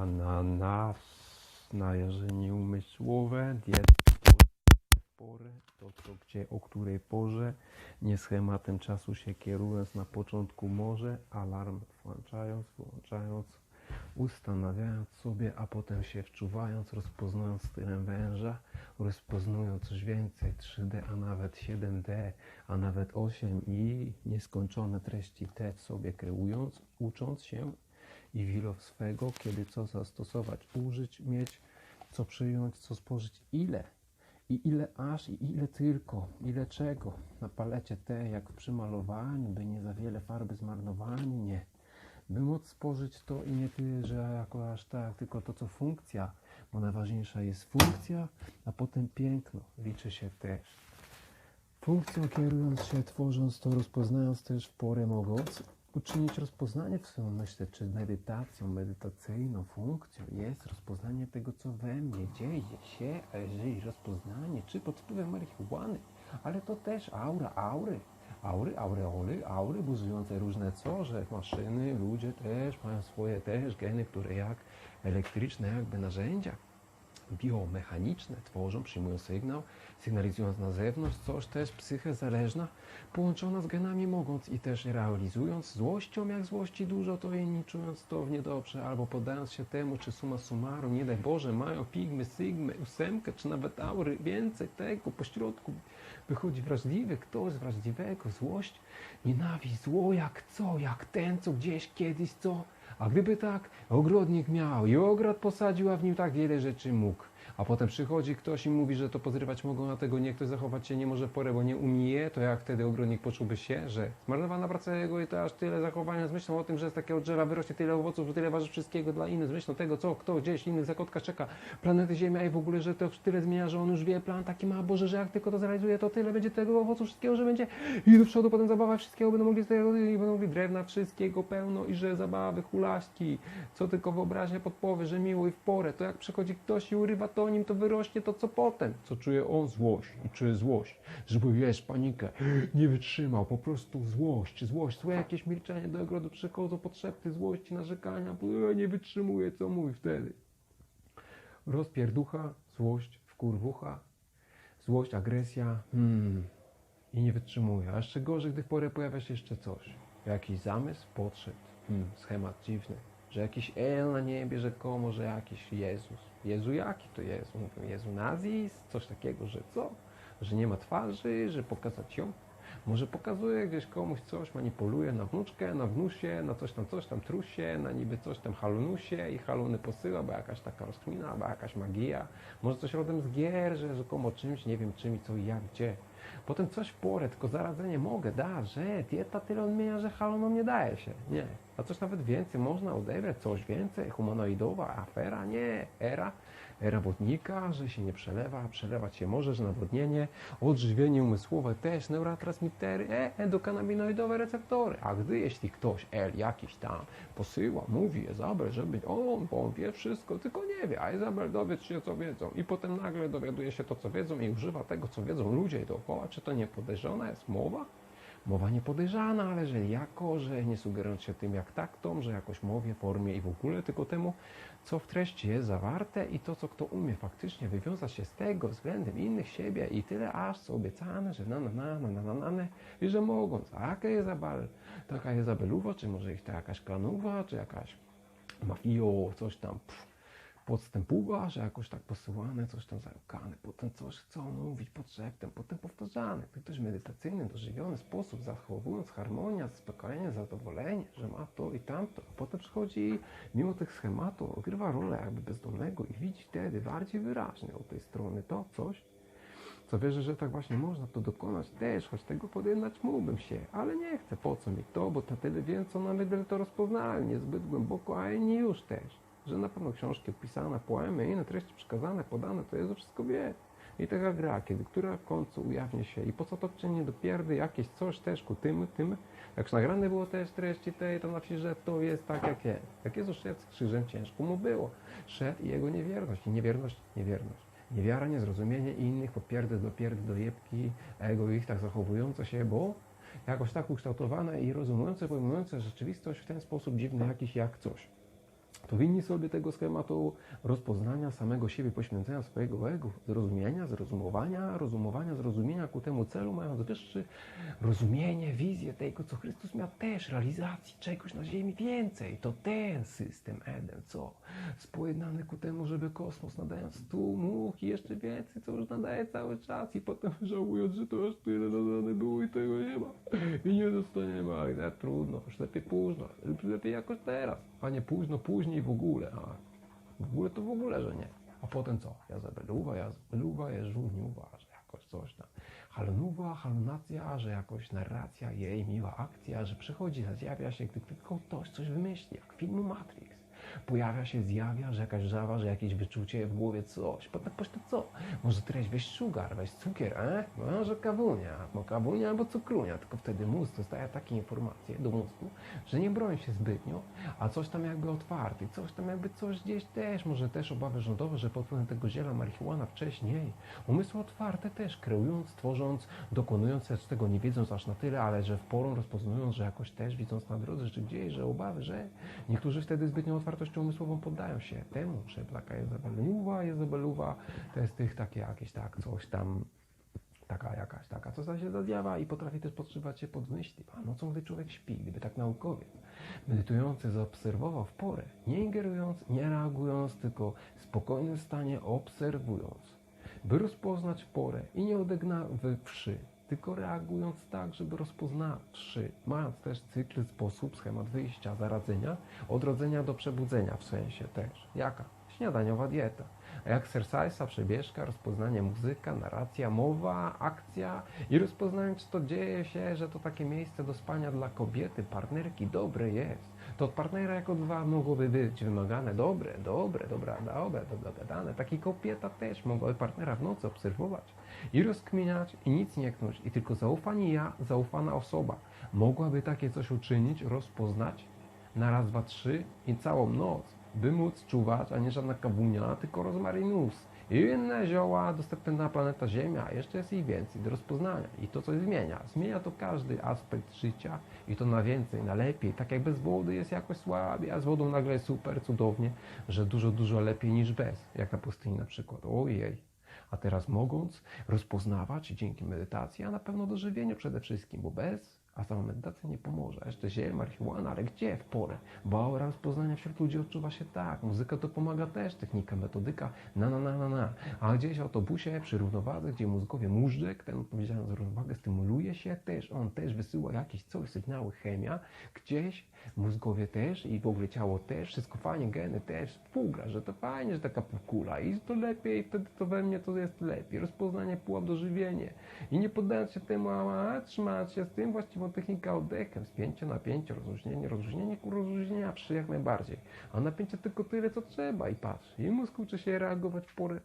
Ananas na jarzenie umysłowe, dieta w porę, to co gdzie, o której porze, nie schematem czasu się kierując na początku może, alarm włączając, wyłączając, ustanawiając sobie, a potem się wczuwając, rozpoznając stylem węża, rozpoznając coś więcej, 3D, a nawet 7D, a nawet 8 i nieskończone treści te w sobie kreując, ucząc się i wilo swego, kiedy co zastosować, użyć, mieć, co przyjąć, co spożyć, ile. I ile aż, i ile tylko, ile czego. Na palecie te, jak przy malowaniu, by nie za wiele farby zmarnowani, nie. By móc spożyć to i nie tyle, że jako aż tak, tylko to, co funkcja, bo najważniejsza jest funkcja, a potem piękno liczy się też. Funkcją kierując się, tworząc to, rozpoznając też porę mogąc uczynić rozpoznanie w swoją myśle, czy medytacją, medytacyjną funkcją jest rozpoznanie tego, co we mnie dzieje się, a jeżeli rozpoznanie, czy pod wpływem marihuany, ale to też aura, aury, aury, aureoly, aury buzujące różne co, że maszyny, ludzie też mają swoje też geny, które jak elektryczne jakby narzędzia biomechaniczne tworzą, przyjmują sygnał, sygnalizując na zewnątrz, coś też psychę zależna, połączona z genami mogąc i też realizując złością, jak złości dużo, to inni czując to w niedobrze, albo poddając się temu, czy suma summarum, nie daj Boże, mają pigmy, sygmy, ósemkę, czy nawet aury, więcej tego, pośrodku wychodzi wrażliwy, ktoś wrażliwego, złość, nienawiść, zło jak co, jak ten, co gdzieś kiedyś co, a gdyby tak, ogrodnik miał i ogród posadził, a w nim tak wiele rzeczy mógł. A potem przychodzi ktoś i mówi, że to pozrywać mogą, a tego nie ktoś zachować się nie może w porę, bo nie umie, to jak wtedy ogrodnik poczułby się, że zmarnowana praca jego i to aż tyle zachowania z myślą o tym, że z takiego drzewa wyrośnie tyle owoców, że tyle waży wszystkiego dla innych, z myślą tego, co kto gdzieś innych zakotka czeka, planety Ziemia i w ogóle, że to tyle zmienia, że on już wie, plan taki ma, Boże, że jak tylko to zrealizuje, to tyle będzie tego owocu wszystkiego, że będzie i do przodu potem zabawa wszystkiego, będą mogli z tego, i będą mogli drewna wszystkiego pełno i że zabawy, hulaśki, co tylko wyobraźnia podpowie, że miło i w porę, to jak przychodzi ktoś i urywa to nim, to wyrośnie to, co potem, co czuje on, złość. I czuje złość, żeby wiesz, panikę, nie wytrzymał, po prostu złość, złość, złe jakieś milczenie do ogrodu przychodzą potrzeby złości, narzekania, bo nie wytrzymuję, co mówi wtedy. Rozpierducha, złość, wkurwucha, złość, agresja, hmm, i nie wytrzymuje. A jeszcze gorzej, gdy w porę pojawia się jeszcze coś. Jakiś zamysł, potrzeb, hmm, schemat dziwny, że jakiś El na niebie rzekomo, że jakiś Jezus. Jezu jaki to Jezu? Mówią Jezu nazis, coś takiego, że co? Że nie ma twarzy, że pokazać ją? Może pokazuje gdzieś komuś coś, manipuluje na wnuczkę, na wnusie, na coś tam, coś tam trusie, na niby coś tam halunusie i haluny posyła, bo jakaś taka rozkmina, bo jakaś magia. Może coś rodem z gier, że rzekomo czymś, nie wiem czym i co i jak, gdzie. Potem coś porę, tylko zaradzenie mogę, da, że dieta tyle odmienia, że halonom nie daje się. Nie. A coś nawet więcej można odebrać, coś więcej, humanoidowa afera, nie, era, wodnika, że się nie przelewa, przelewać się może, że nawodnienie, odżywienie umysłowe też, neurotransmitery, e, endokanabinoidowe receptory. A gdy jeśli ktoś, L jakiś tam posyła, mówi Izabel, żeby on, bo on wie wszystko, tylko nie wie, a Izabel dowiedz się, co wiedzą. I potem nagle dowiaduje się to, co wiedzą i używa tego, co wiedzą ludzie dookoła. Czy to nie podejrzana jest mowa? Mowa niepodejrzana, ale że jako, że nie sugerując się tym jak taktom, że jakoś mowie, formie i w ogóle, tylko temu, co w treści jest zawarte i to, co kto umie faktycznie wywiązać się z tego względem innych siebie i tyle aż co obiecane, że na na na na na na na, na i że mogąc. A jaka jest Izabel? Taka Izabeluwa, czy może ich ta jakaś klanuwa, czy jakaś mafio, coś tam, pff, podstępuwa, że jakoś tak posyłane, coś tam zajukane, potem coś chcą mówić pod szeptem, potem powtarzane. To też medytacyjny, dożywiony sposób, zachowując harmonię, zaspokojenie, zadowolenie, że ma to i tamto. A potem przychodzi mimo tych schematów odgrywa rolę jakby bezdomnego i widzi wtedy bardziej wyraźnie od tej strony to coś, co wierzę, że tak właśnie można to dokonać też, choć tego podjąć mógłbym się, ale nie chcę, po co mi to, bo na tyle wiem, co na mydle to rozpoznalnie, zbyt głęboko, a inni już też. Że na pewno książki opisane, poemy inne treści przekazane, podane, to Jezu wszystko wie. I taka gra, kiedy która w końcu ujawni się i po co to czynię do pierdy jakieś coś też ku tym, tym, jak nagrane było też treści tej, to na wsi, że to jest tak jak jest. Jak Jezus szedł z krzyżem, ciężko mu było. Szedł i jego niewierność, i niewierność, niewierność. Niewiara, niezrozumienie innych, popierdy do pierdy, do jebki, ego ich tak zachowujące się, bo jakoś tak ukształtowane i rozumujące, pojmujące rzeczywistość w ten sposób dziwny jakiś jak coś. Powinni sobie tego schematu rozpoznania samego siebie, poświęcenia swojego ego, zrozumienia, zrozumowania, rozumowania, zrozumienia ku temu celu, mając wyższy rozumienie, wizję tego, co Chrystus miał też, realizacji czegoś na ziemi więcej. To ten system Eden, co? Spojednany ku temu, żeby kosmos nadając tu much i jeszcze więcej, co już nadaje cały czas i potem żałując, że to aż tyle nadane było i tego nie ma. I nie dostaniemy, ale trudno, już lepiej późno, lepiej jakoś teraz, a nie późno, później w ogóle, a w ogóle to w ogóle, że nie. A potem co? Jazabeluwa, Jazabeluwa, Jeżuniuwa, że jakoś coś tam. Halonuwa, halunacja, że jakoś narracja jej, miła akcja, że przychodzi, zjawia się, gdy tylko ktoś coś wymyśli, jak filmu Matrix. Pojawia się, zjawia, że jakaś żawa, że jakieś wyczucie w głowie coś. Potem pośle co? Może treść weź sugar, weź cukier, e? Może kawunia, bo kawunia albo cukrunia, tylko wtedy mózg dostaje takie informacje do mózgu, że nie broni się zbytnio, a coś tam jakby otwarty, coś tam jakby coś gdzieś też, może też obawy rządowe, że pod wpływem tego ziela marihuana wcześniej, umysły otwarte też, kreując, tworząc, dokonując też tego nie wiedząc aż na tyle, ale że w porą rozpoznają, że jakoś też widząc na drodze, że gdzieś, że obawy, że niektórzy wtedy zbytnią otwartością umysłową poddają się temu, że taka Jezabeluwa, Jezabeluwa, to jest tych takie jakieś tak, coś tam, taka jakaś taka, co się zazjawa i potrafi też podszywać się pod myśli. A nocą, gdy człowiek śpi, gdyby tak naukowiec, medytujący zaobserwował w porę, nie ingerując, nie reagując, tylko w spokojnym stanie obserwując, by rozpoznać porę i nie odegnawszy, tylko reagując tak, żeby rozpoznawszy, mając też cykl, sposób, schemat wyjścia, zaradzenia, odrodzenia do przebudzenia w sensie też. Jaka? Śniadaniowa dieta. A jak sersalsa, przebieżka, rozpoznanie muzyka, narracja, mowa, akcja i rozpoznanie, czy to dzieje się, że to takie miejsce do spania dla kobiety, partnerki dobre jest. To od partnera jako dwa mogłoby być wymagane dobre, dobre, dobra, dobre, dogadane. Taki kobieta też mogła partnera w nocy obserwować i rozkminiać i nic nie knąć. I tylko zaufanie ja, zaufana osoba mogłaby takie coś uczynić, rozpoznać na raz, dwa, trzy i całą noc, by móc czuwać, a nie żadna kawunia, tylko rozmarynus i inne zioła dostępne na planeta Ziemia, jeszcze jest ich więcej do rozpoznania i to coś zmienia. Zmienia to każdy aspekt życia i to na więcej, na lepiej. Tak jak bez wody jest jakoś słabiej, a z wodą nagle jest super cudownie, że dużo, dużo lepiej niż bez, jak na pustyni na przykład. Ojej. A teraz mogąc rozpoznawać dzięki medytacji, a na pewno dożywieniu przede wszystkim, bo bez a sama medytacja nie pomoże. Jeszcze ziel, marihuana, ale gdzie w porę? Bo aura rozpoznania wśród ludzi odczuwa się tak. Muzyka to pomaga też, technika, metodyka, na, na, na, na, na. A gdzieś w autobusie, przy równowadze, gdzie mózgowie móżdżek, ten odpowiedzialny za równowagę, stymuluje się też, on też wysyła jakieś coś, sygnały, chemia, gdzieś mózgowie też i w ogóle ciało też, wszystko fajnie, geny też współgra, że to fajnie, że taka półkula i to lepiej, wtedy to we mnie to jest lepiej. Rozpoznanie pułap dożywienie i nie poddając się temu, a trzymać się z tym właściwą technika oddechem, spięcie, napięcie, rozluźnienie, rozluźnienie ku rozluźniawszy jak najbardziej, a napięcie tylko tyle, co trzeba i patrz, i mózg uczy się reagować w porę,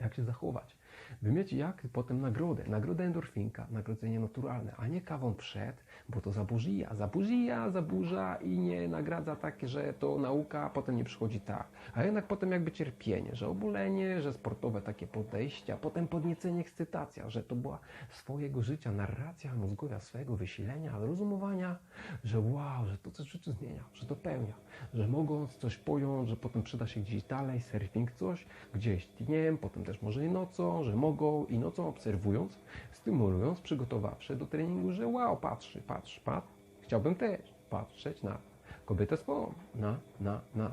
jak się zachować by mieć jak potem nagrodę. Nagrodę endorfinka, nagrodzenie naturalne, a nie kawą przed, bo to zaburzija, zaburzija, zaburza i nie nagradza tak, że to nauka, a potem nie przychodzi tak. A jednak potem jakby cierpienie, że obolenie, że sportowe takie podejścia, potem podniecenie, ekscytacja, że to była swojego życia narracja mózgowia, swojego wysilenia, rozumowania, że wow, że to coś w życiu zmienia, że to pełnia, że mogąc coś pojąć, że potem przyda się gdzieś dalej, surfing coś, gdzieś dniem, potem też może i nocą, że mogą i nocą obserwując, stymulując, przygotowawszy do treningu, że wow, patrzy, patrz, patrz, chciałbym też patrzeć na kobietę swą, na, na, na,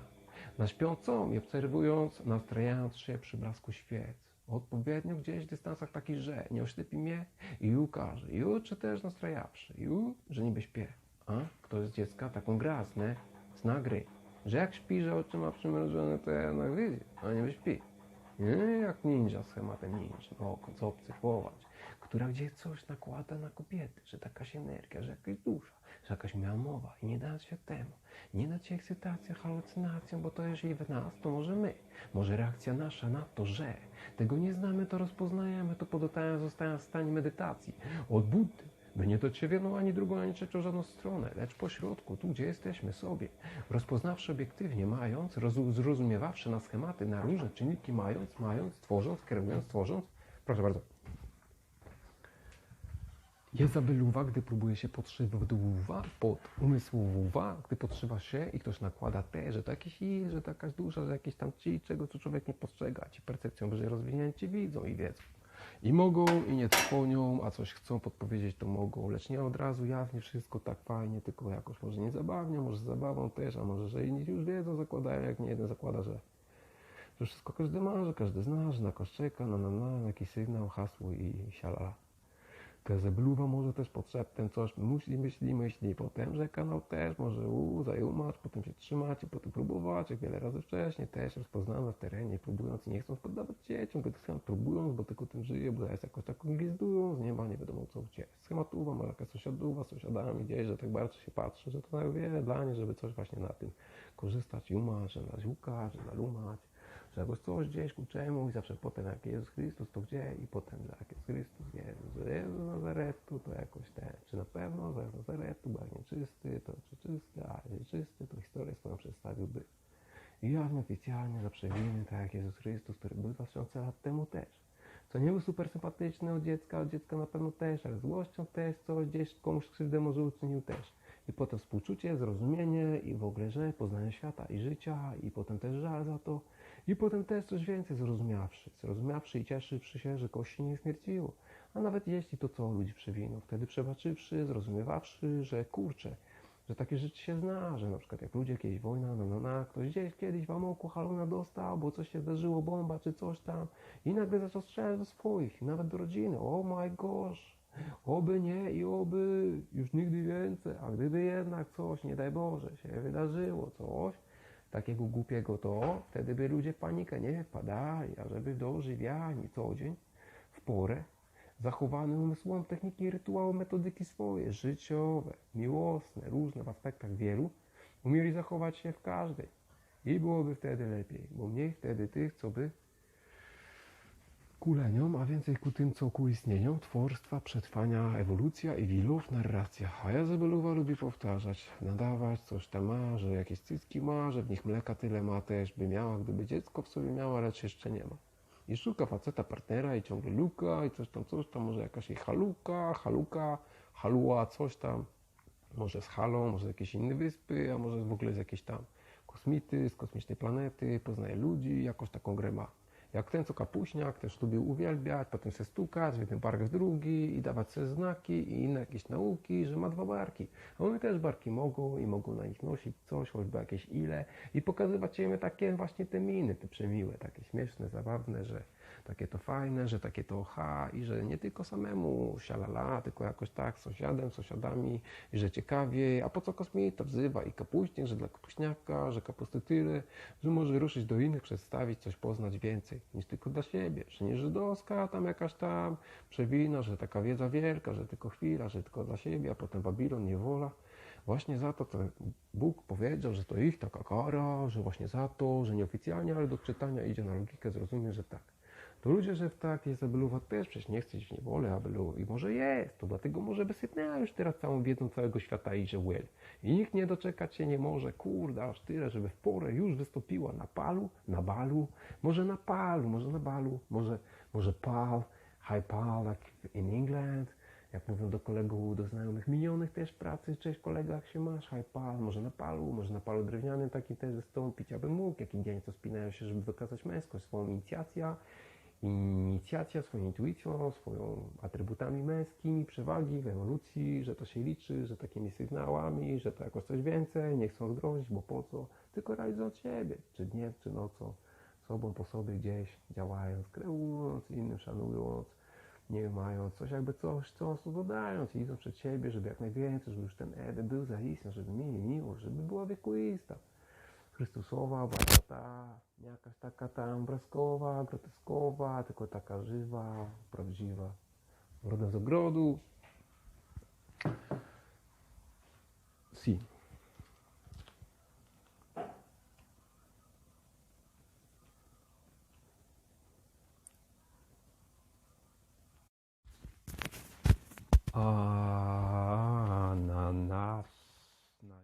na śpiącą i obserwując, nastrajając się przy blasku świec. Odpowiednio gdzieś w dystansach taki, że nie oślepi mnie i ukaże, i uczy też nastrajawszy, i u, że niby śpię. A ktoś z dziecka taką gra zna, zna gry, że jak śpi, że oczy ma przymrożone, to ja na widzi, a nie śpi. Nie, jak ninja schematem ninja, no, co obserwować, która gdzie coś nakłada na kobiety, że jakaś energia, że jakaś dusza, że jakaś miała mowa i nie dać się temu. Nie dać się ekscytacja, halucynacją, bo to jeżeli w nas, to może my. Może reakcja nasza na to, że tego nie znamy, to rozpoznajemy, to podotają, zostają w stanie medytacji. Od Buddy, by nie jedną ani drugą, ani trzecią żadną stronę, lecz po środku, tu gdzie jesteśmy sobie, rozpoznawszy obiektywnie, mając, rozu- zrozumiewawszy na schematy, na różne czynniki, mając, mając, tworząc, kreując, tworząc. Proszę bardzo. Jest zabeluwa, gdy próbuje się podszywa pod umysłowa, gdy podszywa się i ktoś nakłada te, że to jakiś il, że to jakaś dusza, że jakieś tam ci, czego co człowiek nie postrzega, ci percepcją wyżej rozwinięci widzą i wiedzą. I mogą, i nie trwonią, a coś chcą podpowiedzieć, to mogą, lecz nie od razu jawnie wszystko tak fajnie, tylko jakoś może nie zabawnie, może z zabawą też, a może, że inni już wiedzą, zakładają, jak nie jeden zakłada, że, że wszystko każdy ma, że każdy zna, że na kogoś czeka, na, na, na, jakiś sygnał, hasło i sialala. Kazebluwa może też podszeptem coś myśli, myśli, myśli, potem, że kanał też może u, zajumać, potem się trzymać i potem próbować, jak wiele razy wcześniej, też rozpoznane w terenie, próbując i nie chcąc poddawać dzieciom, bo to próbując, bo tylko tym żyje, bo jest jakoś tak glizdując, nie ma, nie wiadomo co gdzie. Schematuwa, ma jakaś sąsiaduwa, sąsiadami gdzieś, że tak bardzo się patrzy, że to wiele dla niej, żeby coś właśnie na tym korzystać, umać, że naziukać, że nalumać że jakoś coś gdzieś ku czemu i zawsze potem jak Jezus Chrystus to gdzie i potem że jak jest Chrystus Jezus, Jezus z Nazaretu to jakoś ten, czy na pewno że Nazaretu, jak nieczysty to czy czysty, a jak czysty to historię swoją przedstawiłby i jawnie oficjalnie za przewiny, tak jak Jezus Chrystus, który był 2000 lat temu też. Co nie był super sympatyczny od dziecka, od dziecka na pewno też, ale złością też coś gdzieś komuś krzywdę może uczynił też. I potem współczucie, zrozumienie i w ogóle, że poznanie świata i życia i potem też żal za to. I potem też coś więcej zrozumiawszy, zrozumiawszy i cieszywszy się, że kości nie śmierciło. A nawet jeśli to co ludzi przewinął, wtedy przebaczywszy, zrozumiewawszy, że kurczę, że takie rzeczy się zna, że na przykład jak ludzie kiedyś wojna, no, no, no ktoś gdzieś kiedyś w amoku halona dostał, bo coś się zdarzyło, bomba czy coś tam i nagle zaczął strzelać do swoich, nawet do rodziny. Oh my gosh, oby nie i oby już nigdy więcej, a gdyby jednak coś, nie daj Boże, się wydarzyło, coś, takiego głupiego, to wtedy by ludzie w panikę nie wpadali, a żeby dożywiani co dzień, w porę, zachowany umysłom techniki, rytuały, metodyki swoje, życiowe, miłosne, różne w aspektach wielu, umieli zachować się w każdej. I byłoby wtedy lepiej, bo mniej wtedy tych, co by kuleniom, a więcej ku tym, co ku istnieniom, tworstwa, przetrwania, ewolucja i wilów, narracja. A Jazebeluwa lubi powtarzać, nadawać, coś tam ma, że jakieś cycki ma, że w nich mleka tyle ma też, by miała, gdyby dziecko w sobie miała, lecz jeszcze nie ma. I szuka faceta partnera i ciągle luka i coś tam, coś tam, może jakaś jej haluka, haluka, halua, coś tam. Może z halą, może z jakiejś innej wyspy, a może w ogóle z jakiejś tam kosmity, z kosmicznej planety, poznaje ludzi, jakąś taką grę ma. Jak ten, co kapuśniak, też lubił uwielbiać, potem się stukać w jeden bark w drugi i dawać sobie znaki i inne jakieś nauki, że ma dwa barki. A one też barki mogą i mogą na nich nosić coś, choćby jakieś ile i pokazywać im takie właśnie te miny, te przemiłe, takie śmieszne, zabawne, że takie to fajne, że takie to ha i że nie tylko samemu sialala, tylko jakoś tak z sąsiadem, sąsiadami i że ciekawiej, a po co kosmita wzywa i kapuśnik, że dla kapuśniaka, że kapusty tyle, że może ruszyć do innych, przedstawić coś, poznać więcej niż tylko dla siebie, że nie żydowska, tam jakaś tam przewina, że taka wiedza wielka, że tylko chwila, że tylko dla siebie, a potem Babilon, niewola. Właśnie za to, co Bóg powiedział, że to ich taka kara, że właśnie za to, że nieoficjalnie, ale do czytania idzie na logikę, zrozumie, że tak. To ludzie, że tak jest Abeluwa też przecież nie chce iść w niewolę Abelu i może jest, to dlatego może wysypnęła już teraz całą wiedzą całego świata i że well. I nikt nie doczekać się nie może, kurde, aż tyle, żeby w porę już wystąpiła na palu, na balu, może na palu, może na balu, może, może pal, high pal, like in England, jak mówią do kolegów, do znajomych minionych też pracy, cześć kolega, jak się masz, high pal, może na palu, może na palu drewnianym taki też zastąpić, abym mógł, jakim dzień co spinają się, żeby wykazać męskość, swoją inicjację, inicjacja, swoją intuicją, swoją atrybutami męskimi, przewagi w ewolucji, że to się liczy, że takimi sygnałami, że to jakoś coś więcej, nie chcą zdrowić, bo po co, tylko realizując siebie, czy dniem, czy nocą, sobą po sobie gdzieś działając, kreując, innym szanując, nie mając coś jakby coś, co dodając i idąc przed siebie, żeby jak najwięcej, żeby już ten Eden był zaistniał, żeby mieli miłość, żeby była wiekuista. Chrystusowa, była ta, jakaś taka tam obrazkowa, groteskowa, tylko taka żywa, prawdziwa. Rodem z ogrodu. Si.